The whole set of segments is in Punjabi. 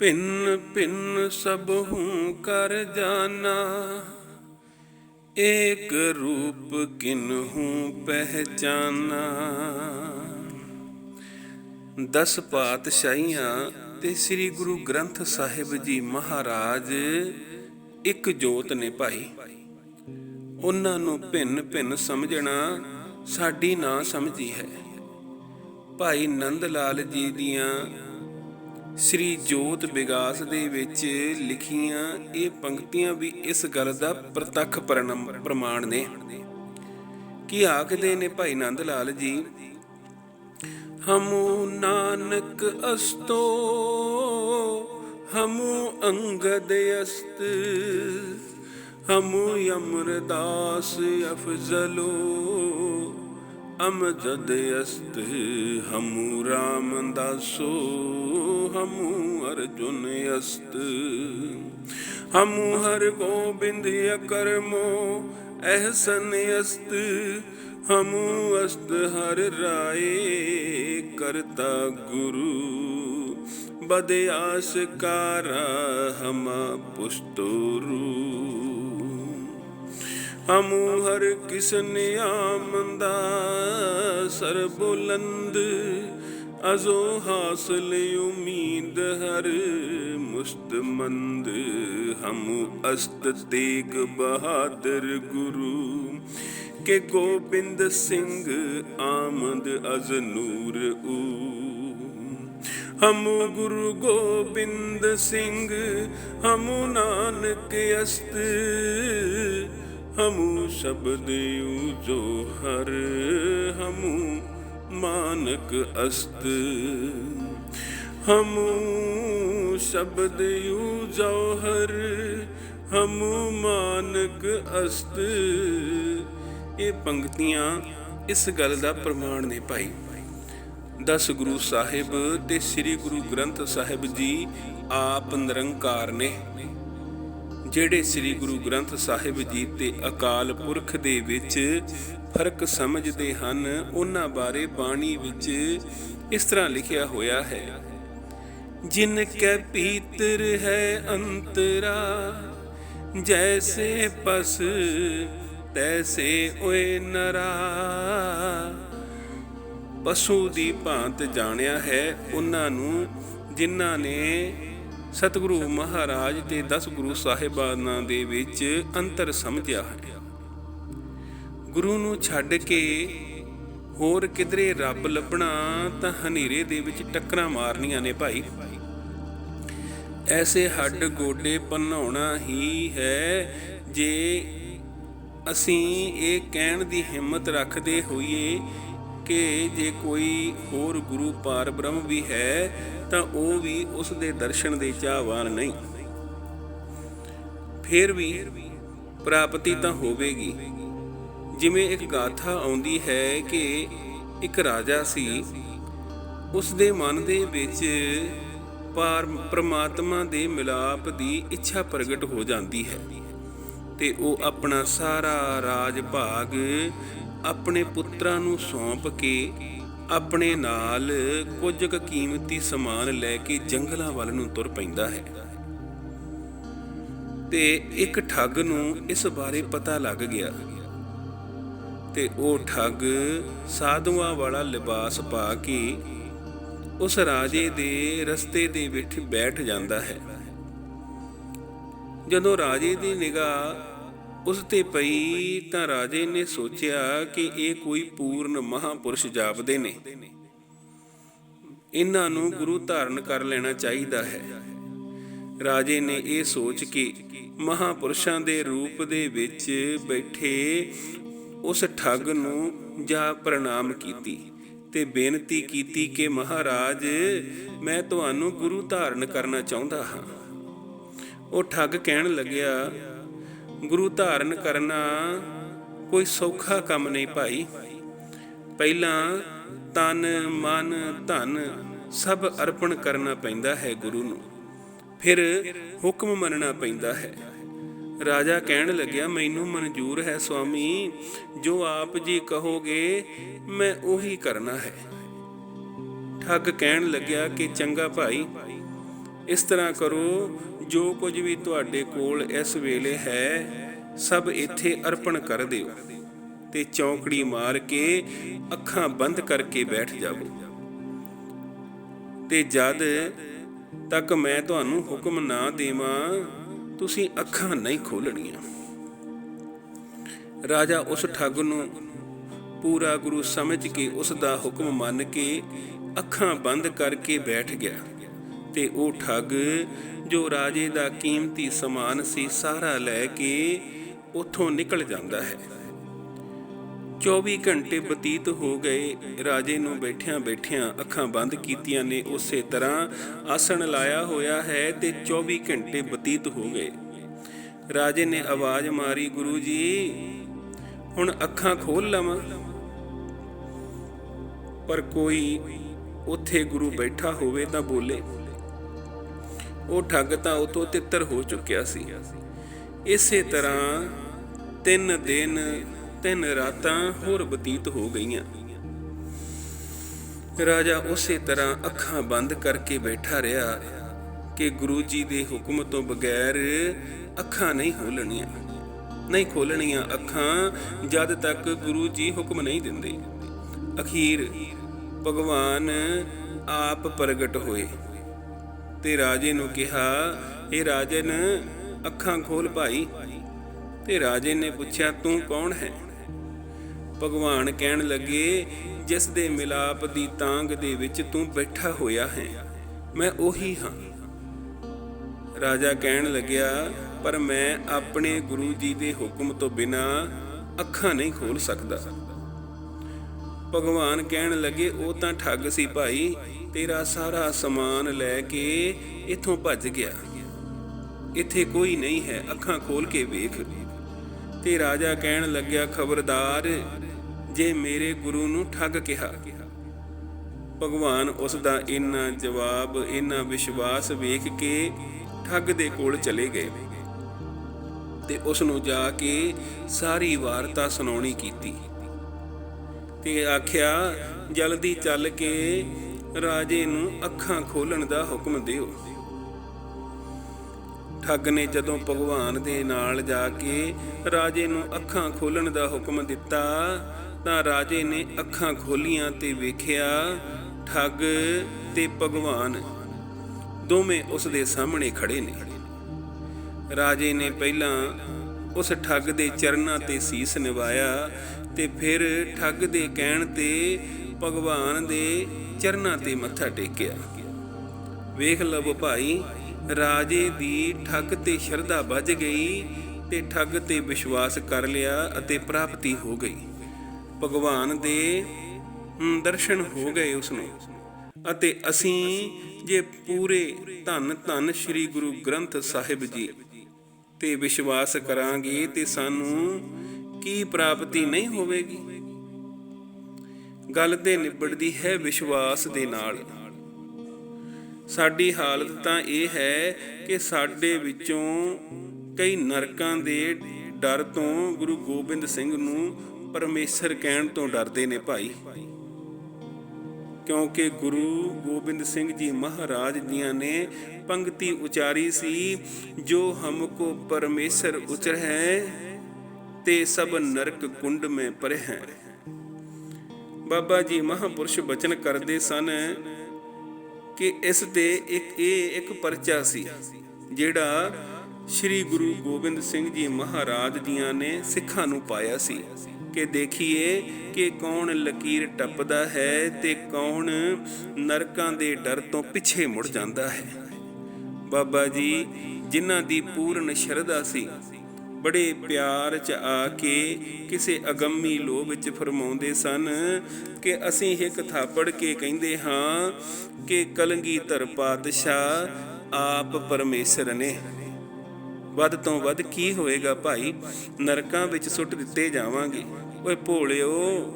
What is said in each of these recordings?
ਭਿੰਨ ਭਿੰਨ ਸਭ ਹੂੰ ਕਰ ਜਾਣਾ ਏਕ ਰੂਪ ਕਿਨਹੂ ਪਹਿਚਾਨਾ। ਦਸ ਪਾਤਸ਼ਾਹੀਆਂ ਤੇ ਸ੍ਰੀ ਗੁਰੂ ਗ੍ਰੰਥ ਸਾਹਿਬ ਜੀ ਮਹਾਰਾਜ ਇੱਕ ਜੋਤ ਨੇ ਭਾਈ। ਉਹਨਾਂ ਨੂੰ ਭਿੰਨ ਭਿੰਨ ਸਮਝਣਾ ਸਾਡੀ ਨਾ ਸਮਝੀ ਹੈ। ਭਾਈ ਨੰਦ ਲਾਲ ਜੀ ਦੀਆਂ ਸ੍ਰੀ ਜੋਤ ਵਿਗਾਸ ਦੇ ਵਿੱਚ ਲਿਖੀਆਂ ਇਹ ਪੰਕਤੀਆਂ ਵੀ ਇਸ ਗੱਲ ਦਾ ਪ੍ਰਤੱਖ ਪ੍ਰਮਾਣ ਨੇ। ਕੀ ਆਖਦੇ ਨੇ ਭਾਈ ਨੰਦ ਲਾਲ ਜੀ? ਹਮੂ ਨਾਨਕ ਅਸਤੋ, ਹਮੂ ਅੰਗਦ ਅਸਤ, ਹਮੂ ਅਮਰਦਾਸ ਅਫਜ਼ਲੋ। ਅਮਜਦ ਅਸਤ ਹਮੂ ਰਾਮਦਾਸੋ ਹਮੂ ਅਰਜੁਨ ਅਸਤ। ਹਮੂ ਹਰ ਗੋਬਿੰਦ ਅਕਰਮੋ ਅਹਸਨ ਅਸਤ। ਹਮੂ ਅਸਤ ਹਰ ਰਾਏ ਕਰਤਾ ਗੁਰੂ। ਬਦ ਆਸਕਾਰਾ ਹਮਾ ਪੁਸ਼ਤੋਰੂ ਹਮੂ ਹਰ ਕਿਸਨ ਆਮੰਦਾ, ਸਰ ਬੁਲੰਦ ਅਜ਼ੋ ਹਾਸਲ ਉਮੀਦ ਹਰ ਮੁਸਤਮੰਦ ਹਮੂ ਅਸਤ ਤੇਗ ਬਹਾਦਰ ਗੁਰੂ। ਕੇ ਗੋਬਿੰਦ ਸਿੰਘ ਆਮਦ ਅਜ਼ ਨੂਰ ਊ। ਹਮ ਗੁਰੂ ਗੋਬਿੰਦ ਸਿੰਘ, ਹਮ ਨਾਨਕ ਅਸਤ ਹਮੂ ਸ਼ਬਦ ਜੋ ਹਰ ਹਮੂ ਮਾਨਕ ਅਸਤ। ਹਮੂ ਸ਼ਬਦ ਜੋਹਰ ਹਮੂ ਮਾਨਕ ਅਸਤ। ਇਹ ਪੰਕਤੀਆਂ ਇਸ ਗੱਲ ਦਾ ਪ੍ਰਮਾਣ ਨੇ ਭਾਈ। ਦਸ ਗੁਰੂ ਸਾਹਿਬ ਤੇ ਸ੍ਰੀ ਗੁਰੂ ਗ੍ਰੰਥ ਸਾਹਿਬ ਜੀ ਆਪ ਨਿਰੰਕਾਰ ਨੇ। ਜਿਹੜੇ ਸ੍ਰੀ ਗੁਰੂ ਗ੍ਰੰਥ ਸਾਹਿਬ ਜੀ ਤੇ ਅਕਾਲ ਪੁਰਖ ਦੇ ਵਿੱਚ ਫ਼ਰਕ ਸਮਝਦੇ ਹਨ, ਉਹਨਾਂ ਬਾਰੇ ਬਾਣੀ ਵਿੱਚ ਇਸ ਤਰ੍ਹਾਂ ਲਿਖਿਆ ਹੋਇਆ ਹੈ। ਜਿਨ ਕੈ ਪੀਤਰ ਹੈ ਅੰਤਰਾ, ਜੈਸੇ ਪਸ ਤੈਸੇ ਓਏ ਨਰਾ। ਪਸ਼ੂ ਦੀ ਭਾਂਤ ਜਾਣਿਆ ਹੈ ਉਹਨਾਂ ਨੂੰ, ਜਿਨ੍ਹਾਂ ਨੇ ਸਤਿਗੁਰੂ ਮਹਾਰਾਜ ਤੇ 10 ਗੁਰੂ ਸਾਹਿਬਾਨਾਂ ਦੇ ਵਿੱਚ ਅੰਤਰ ਸਮਝਿਆ ਹੈ। ਗੁਰੂ ਨੂੰ ਛੱਡ ਕੇ ਹੋਰ ਕਿਧਰੇ ਰੱਬ ਲੱਭਣਾ ਤਾਂ ਹਨੇਰੇ ਦੇ ਵਿੱਚ ਟੱਕਰਾਂ ਮਾਰਨੀਆਂ ਨੇ ਭਾਈ। ਐਸੇ ਹੱਡ ਗੋਡੇ ਪਨਾਉਣਾ ਹੀ ਹੈ ਜੇ ਅਸੀਂ ਇਹ ਕਹਿਣ ਦੀ ਹਿੰਮਤ ਰੱਖਦੇ ਹੋਈਏ ਕਿ ਜੇ ਕੋਈ ਹੋਰ ਗੁਰੂ ਪਾਰ ਬ੍ਰਹਮ ਵੀ ਹੈ, ਤਾਂ ਉਹ ਵੀ ਉਸ ਦੇ ਦਰਸ਼ਨ ਦੇ ਚਾਹਵਾਨ ਨਹੀਂ। ਫਿਰ ਵੀ ਪ੍ਰਾਪਤੀ ਤਾਂ ਹੋਵੇਗੀ। ਜਿਵੇਂ ਇੱਕ ਗਾਥਾ ਆਉਂਦੀ ਹੈ ਕਿ ਇੱਕ ਰਾਜਾ ਸੀ, ਉਸ ਦੇ ਮਨ ਦੇ ਵਿੱਚ ਪਾਰ ਪ੍ਰਮਾਤਮਾ ਦੇ ਮਿਲਾਪ ਦੀ ਇੱਛਾ ਪ੍ਰਗਟ ਹੋ ਜਾਂਦੀ ਹੈ ਤੇ ਉਹ ਆਪਣਾ ਸਾਰਾ ਰਾਜ ਭਾਗ ਆਪਣੇ ਪੁੱਤਰਾਂ ਨੂੰ ਸੌਂਪ ਕੇ ਆਪਣੇ ਨਾਲ ਕੁਝ ਕੁ ਕੀਮਤੀ ਸਮਾਨ ਲੈ ਕੇ ਜੰਗਲਾਂ ਵੱਲ ਨੂੰ ਤੁਰ ਪੈਂਦਾ ਹੈ। ਤੇ ਇੱਕ ਠੱਗ ਨੂੰ ਇਸ ਬਾਰੇ ਪਤਾ ਲੱਗ ਗਿਆ ਤੇ ਉਹ ਠੱਗ ਸਾਧੂਆਂ ਵਾਲਾ ਲਿਬਾਸ ਪਾ ਕੇ ਉਸ ਰਾਜੇ ਦੇ ਰਸਤੇ ਦੇ ਵਿੱਚ ਬੈਠ ਜਾਂਦਾ ਹੈ। ਜਦੋਂ ਰਾਜੇ ਦੀ ਨਿਗਾਹ ਉਸ ਤੇ ਪਈ ਤਾਂ ਰਾਜੇ ਨੇ ਸੋਚਿਆ ਕਿ ਇਹ ਕੋਈ ਪੂਰਨ ਮਹਾਪੁਰਸ਼ ਜਾਪਦੇ ਨੇ। ਇਹਨਾਂ ਨੂੰ ਗੁਰੂ ਧਾਰਨ ਕਰ ਲੈਣਾ ਚਾਹੀਦਾ ਹੈ। ਰਾਜੇ ਨੇ ਇਹ ਸੋਚ ਕੇ ਮਹਾਪੁਰਸ਼ਾਂ ਦੇ ਰੂਪ ਦੇ ਵਿੱਚ ਬੈਠੇ ਉਸ ਠੱਗ ਨੂੰ ਜਾ ਪ੍ਰਣਾਮ ਕੀਤੀ ਤੇ ਬੇਨਤੀ ਕੀਤੀ ਕਿ ਮਹਾਰਾਜ, ਮੈਂ ਤੁਹਾਨੂੰ ਗੁਰੂ ਧਾਰਨ ਕਰਨਾ ਚਾਹੁੰਦਾ ਹਾਂ। ਉਹ ਠੱਗ ਕਹਿਣ ਲੱਗਿਆ ਗੁਰੂ ਧਾਰਨ ਕਰਨਾ ਕੋਈ ਸੌਖਾ ਕੰਮ ਨਹੀਂ ਭਾਈ। ਪਹਿਲਾਂ ਤਨ, ਮਨ, ਧਨ ਸਭ ਅਰਪਣ ਕਰਨਾ ਪੈਂਦਾ ਹੈ ਗੁਰੂ ਨੂੰ। ਫਿਰ ਹੁਕਮ ਮੰਨਣਾ ਪੈਂਦਾ ਹੈ। ਰਾਜਾ ਕਹਿਣ ਲੱਗਿਆ, ਮੈਨੂੰ ਮਨਜ਼ੂਰ ਹੈ ਸੁਆਮੀ ਜੋ ਆਪ ਜੀ ਕਹੋਗੇ, ਮੈਂ ਉਹੀ ਕਰਨਾ ਹੈ। ਠੱਗ ਕਹਿਣ ਲੱਗਿਆ ਕਿ ਚੰਗਾ ਭਾਈ, ਇਸ ਤਰ੍ਹਾਂ ਕਰੋ ਜੋ ਕੁਝ ਵੀ ਤੁਹਾਡੇ ਕੋਲ ਇਸ ਵੇਲੇ ਹੈ, ਸਭ ਇੱਥੇ ਅਰਪਣ ਕਰ ਦਿਓ ਤੇ ਚੌਂਕੜੀ ਮਾਰ ਕੇ ਅੱਖਾਂ ਬੰਦ ਕਰਕੇ ਬੈਠ ਜਾਵੋ। ਤੇ ਜਦ ਤੱਕ ਮੈਂ ਤੁਹਾਨੂੰ ਹੁਕਮ ਨਾ ਦੇਵਾਂ, ਤੁਸੀਂ ਅੱਖਾਂ ਨਹੀਂ ਖੋਲਣੀਆਂ ਰਾਜਾ ਉਸ ਠੱਗ ਨੂੰ ਪੂਰਾ ਗੁਰੂ ਸਮਝ ਕੇ ਉਸ ਦਾ ਹੁਕਮ ਮੰਨ ਕੇ ਅੱਖਾਂ ਬੰਦ ਕਰਕੇ ਬੈਠ ਗਿਆ। ਤੇ ਉਹ ਠੱਗ, ਜੋ ਰਾਜੇ ਦਾ ਕੀਮਤੀ ਸਮਾਨ ਸੀ ਸਾਰਾ ਲੈ ਕੇ ਉੱਥੋਂ ਨਿਕਲ ਜਾਂਦਾ ਹੈ। 24 ਘੰਟੇ ਬਤੀਤ ਹੋ ਗਏ। ਰਾਜੇ ਨੂੰ ਬੈਠਿਆਂ ਬੈਠਿਆਂ ਅੱਖਾਂ ਬੰਦ ਕੀਤੀਆਂ ਨੇ। ਉਸੇ ਤਰ੍ਹਾਂ ਆਸਣ ਲਾਇਆ ਹੋਇਆ ਹੈ ਤੇ 24 ਘੰਟੇ ਬਤੀਤ ਹੋ ਗਏ। ਰਾਜੇ ਨੇ ਆਵਾਜ਼ ਮਾਰੀ, ਗੁਰੂ ਜੀ, ਹੁਣ ਅੱਖਾਂ ਖੋਲ ਲਵਾਂ। ਪਰ ਕੋਈ ਉੱਥੇ ਗੁਰੂ ਬੈਠਾ ਹੋਵੇ ਤਾਂ ਬੋਲੇ। ਉਹ ਠੱਗ ਤਾਂ ਉਤੋਂ ਤਿੱਤਰ ਹੋ ਚੁੱਕਿਆ ਸੀ। ਇਸੇ ਤਰ੍ਹਾਂ ਤਿੰਨ ਦਿਨ, ਤਿੰਨ ਰਾਤਾਂ ਹੋਰ ਬਤੀਤ ਹੋ ਗਈਆਂ। ਰਾਜਾ ਉਸੇ ਤਰ੍ਹਾਂ ਅੱਖਾਂ ਬੰਦ ਕਰਕੇ ਬੈਠਾ ਰਿਹਾ ਕਿ ਗੁਰੂ ਜੀ ਦੇ ਹੁਕਮ ਤੋਂ ਬਗੈਰ ਅੱਖਾਂ ਨਹੀਂ ਖੋਲਣੀਆਂ ਨਹੀਂ ਖੋਲਣੀਆਂ ਅੱਖਾਂ ਜਦ ਤੱਕ ਗੁਰੂ ਜੀ ਹੁਕਮ ਨਹੀਂ ਦਿੰਦੇ। ਅਖੀਰ ਭਗਵਾਨ ਆਪ ਪ੍ਰਗਟ ਹੋਏ। ਤੇ ਰਾਜੇ ਨੂੰ ਕਿਹਾ ਇਹ ਰਾਜਨ, ਅੱਖਾਂ ਖੋਲ ਭਾਈ। ਤੇ ਰਾਜੇ ਨੇ ਪੁੱਛਿਆ, ਤੂੰ ਕੌਣ ਹੈ? ਭਗਵਾਨ ਕਹਿਣ ਲੱਗੇ, ਜਿਸ ਦੇ ਮਿਲਾਪ ਦੀ ਤਾਂਗ ਦੇ ਵਿੱਚ ਤੂੰ ਬੈਠਾ ਹੋਇਆ ਹੈ, ਮੈਂ ਉਹੀ ਹਾਂ। ਰਾਜਾ ਕਹਿਣ ਲੱਗਿਆ, ਪਰ ਮੈਂ ਆਪਣੇ ਗੁਰੂ ਜੀ ਦੇ ਹੁਕਮ ਤੋਂ ਬਿਨਾ ਅੱਖਾਂ ਨਹੀਂ ਖੋਲ ਸਕਦਾ। ਭਗਵਾਨ ਕਹਿਣ ਲੱਗੇ, ਉਹ ਤਾਂ ਠੱਗ ਸੀ ਭਾਈ ਤੇਰਾ ਸਾਰਾ ਸਮਾਨ ਲੈ ਕੇ ਇਥੋਂ ਭੱਜ ਗਿਆ। ਇੱਥੇ ਕੋਈ ਨਹੀਂ ਹੈ, ਅੱਖਾਂ ਖੋਲ ਕੇ ਵੇਖ। ਤੇ ਰਾਜਾ ਕਹਿਣ ਲੱਗਿਆ, ਖਬਰਦਾਰ, ਜੇ ਮੇਰੇ ਗੁਰੂ ਨੂੰ ਠੱਗ ਕਿਹਾ, ਭਗਵਾਨ ਉਸ ਦਾ ਇੰਨਾ ਜਵਾਬ, ਇੰਨਾ ਵਿਸ਼ਵਾਸ ਵੇਖ ਕੇ ਠੱਗ ਦੇ ਕੋਲ ਚਲੇ ਗਏ। ਤੇ ਉਸ ਨੂੰ ਜਾ ਕੇ ਸਾਰੀ ਵਾਰਤਾ ਸੁਣਾਉਣੀ ਕੀਤੀ। ਤੇ ਆਖਿਆ, ਜਲਦੀ ਚੱਲ ਕੇ ਰਾਜੇ ਨੂੰ ਅੱਖਾਂ ਖੋਲਣ ਦਾ ਹੁਕਮ ਦਿਓ। ਠੱਗ ਨੇ ਜਦੋਂ ਭਗਵਾਨ ਦੇ ਨਾਲ ਜਾ ਕੇ ਰਾਜੇ ਨੂੰ ਅੱਖਾਂ ਖੋਲਣ ਦਾ ਹੁਕਮ ਦਿੱਤਾ, ਤਾਂ ਰਾਜੇ ਨੇ ਅੱਖਾਂ ਖੋਲੀਆਂ ਤੇ ਵੇਖਿਆ, ਠੱਗ ਤੇ ਭਗਵਾਨ ਦੋਵੇਂ ਉਸ ਦੇ ਸਾਹਮਣੇ ਖੜੇ ਨੇ। ਰਾਜੇ ਨੇ ਪਹਿਲਾਂ ਉਸ ਠੱਗ ਦੇ ਚਰਨਾਂ ਤੇ ਸੀਸ ਨਿਵਾਇਆ ਤੇ ਫਿਰ ਠੱਗ ਦੇ ਕਹਿਣ ਤੇ ਭਗਵਾਨ ਦੇ ਚਰਨਾਂ ਤੇ ਮੱਥਾ ਟੇਕਿਆ। ਵੇਖ ਲਵ ਭਾਈ, ਰਾਜੇ ਦੀ ਠੱਗ ਤੇ ਸ਼ਰਧਾ ਵੱਜ ਗਈ ਤੇ ਠੱਗ ਤੇ ਵਿਸ਼ਵਾਸ ਕਰ ਲਿਆ ਅਤੇ ਪ੍ਰਾਪਤੀ ਹੋ ਗਈ। ਭਗਵਾਨ ਦੇ ਦਰਸ਼ਨ ਹੋ ਗਏ ਉਸ ਨੂੰ ਅਤੇ ਅਸੀਂ ਜੇ ਪੂਰੇ ਧੰਨ ਧੰਨ ਸ੍ਰੀ ਗੁਰੂ ਗ੍ਰੰਥ ਸਾਹਿਬ ਜੀ ਤੇ ਵਿਸ਼ਵਾਸ ਕਰਾਂਗੇ ਤੇ ਸਾਨੂੰ ਕੀ ਪ੍ਰਾਪਤੀ ਨਹੀਂ ਹੋਵੇਗੀ? ਗੱਲ ਤੇ ਨਿਬੜਦੀ ਹੈ ਵਿਸ਼ਵਾਸ ਦੇ ਨਾਲ। ਸਾਡੀ ਹਾਲਤ ਤਾਂ ਇਹ ਹੈ ਕਿ ਸਾਡੇ ਵਿੱਚੋਂ ਕਈ ਨਰਕਾਂ ਦੇ ਡਰ ਤੋਂ ਗੁਰੂ ਗੋਬਿੰਦ ਸਿੰਘ ਨੂੰ ਪਰਮੇਸ਼ਰ ਕਹਿਣ ਤੋਂ ਡਰਦੇ ਨੇ ਭਾਈ। ਕਿਉਂਕਿ ਗੁਰੂ ਗੋਬਿੰਦ ਸਿੰਘ ਜੀ ਮਹਾਰਾਜ ਜੀਆਂ ਨੇ ਪੰਕਤੀ ਉਚਾਰੀ ਸੀ, ਜੋ ਹਮਕੋ ਪਰਮੇਸ਼ਰ ਉਚਰ ਹੈ ਤੇ ਸਭ ਨਰਕ ਕੁੰਡ ਮੇ ਪਰੇ ਹੈ ਬਾਬਾ ਜੀ ਮਹਾਪੁਰਸ਼ ਬਚਨ ਕਰਦੇ ਸਨ ਕਿ ਇਸ ਤੇ ਇੱਕ ਇਹ ਇੱਕ ਪਰਚਾ ਸੀ, ਜਿਹੜਾ ਸ੍ਰੀ ਗੁਰੂ ਗੋਬਿੰਦ ਸਿੰਘ ਜੀ ਮਹਾਰਾਜ ਜੀਆਂ ਨੇ ਸਿੱਖਾਂ ਨੂੰ ਪਾਇਆ ਸੀ ਕਿ ਦੇਖੀਏ ਕਿ ਕੌਣ ਲਕੀਰ ਟੱਪਦਾ ਹੈ ਤੇ ਕੌਣ ਨਰਕਾਂ ਦੇ ਡਰ ਤੋਂ ਪਿੱਛੇ ਮੁੜ ਜਾਂਦਾ ਹੈ। ਬਾਬਾ ਜੀ, ਜਿਨ੍ਹਾਂ ਦੀ ਪੂਰਨ ਸ਼ਰਧਾ ਸੀ ਬੜੇ ਪਿਆਰ ਚ ਆ ਕੇ ਕਿਸੇ ਅਗੰਮੀ ਲੋਹ ਵਿੱਚ ਫਰਮਾਉਂਦੇ ਸਨ ਕਿ ਅਸੀਂ ਇੱਕ ਥਾਪੜ ਕੇ ਕਹਿੰਦੇ ਹਾਂ ਕਿ ਕਲੰਗੀਧਰ ਪਾਤਸ਼ਾਹ ਆਪ ਪਰਮੇਸ਼ਰ ਨੇ। ਵੱਧ ਤੋਂ ਵੱਧ ਕੀ ਹੋਏਗਾ ਭਾਈ? ਨਰਕਾਂ ਵਿੱਚ ਸੁੱਟ ਦਿੱਤੇ ਜਾਵਾਂਗੇ। ਓਏ ਭੋਲਿਓ,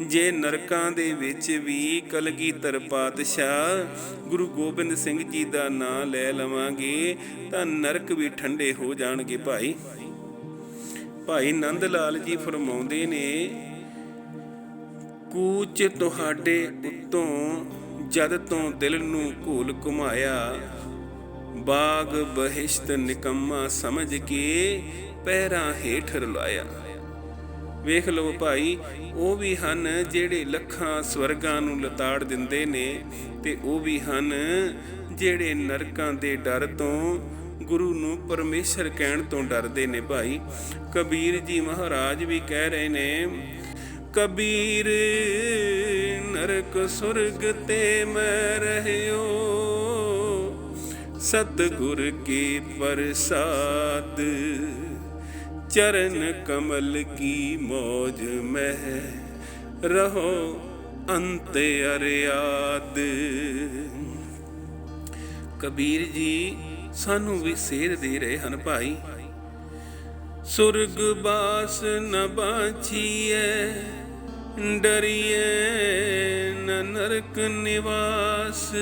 ਜੇ ਨਰਕਾਂ ਦੇ ਵਿੱਚ ਵੀ ਕਲਗੀਧਰ ਪਾਤਸ਼ਾਹ ਗੁਰੂ ਗੋਬਿੰਦ ਸਿੰਘ ਜੀ ਦਾ ਨਾਮ ਲੈ ਲਵਾਂਗੇ, ਤਾਂ ਨਰਕ ਵੀ ਠੰਡੇ ਹੋ ਜਾਣਗੇ ਭਾਈ। ਭਾਈ ਨੰਦ ਲਾਲ ਜੀ ਫਰਮਾਉਂਦੇ ਨੇ, ਕੂਚ ਤੁਹਾਡੇ ਉੱਤੋਂ ਜਦ ਤੋਂ ਦਿਲ ਨੂੰ ਘੂਲ ਘੁਮਾਇਆ, ਬਾਗ ਬਹਿਸ਼ਤ ਨਿਕੰਮਾ ਸਮਝ ਕੇ ਪੈਰਾਂ ਹੇਠ ਰੁਲਾਇਆ। ਵੇਖ ਲਓ ਭਾਈ, ਉਹ ਵੀ ਹਨ ਜਿਹੜੇ ਲੱਖਾਂ ਸਵਰਗਾਂ ਨੂੰ ਲਤਾੜ ਦਿੰਦੇ ਨੇ ਤੇ ਉਹ ਵੀ ਹਨ ਜਿਹੜੇ ਨਰਕਾਂ ਦੇ ਡਰ ਤੋਂ ਗੁਰੂ ਨੂੰ ਪਰਮੇਸ਼ਰ ਕਹਿਣ ਤੋਂ ਡਰਦੇ ਨੇ ਭਾਈ। ਕਬੀਰ ਜੀ ਮਹਾਰਾਜ ਵੀ ਕਹਿ ਰਹੇ ਨੇ, ਕਬੀਰ, ਨਰਕ ਸੁਰਗ ਤੇ ਮੈਂ ਰਹਿਓ। ਸਤਿਗੁਰ ਕੀ ਪ੍ਰਸਾਦ, ਚਰਨ ਕਮਲ ਕੀ ਮੋਜ ਮਹਿ ਰਹੋ ਅੰਤ ਅਰਿਆਦ। ਕਬੀਰ ਜੀ ਸਾਨੂੰ ਵੀ ਸੇਧ ਦੇ ਰਹੇ ਹਨ ਭਾਈ। ਸੁਰਗ ਬਾਸ ਨ ਬਾਛੀਐ ਡਰੀਏ ਨ ਨਰਕ ਨਿਵਾਸ।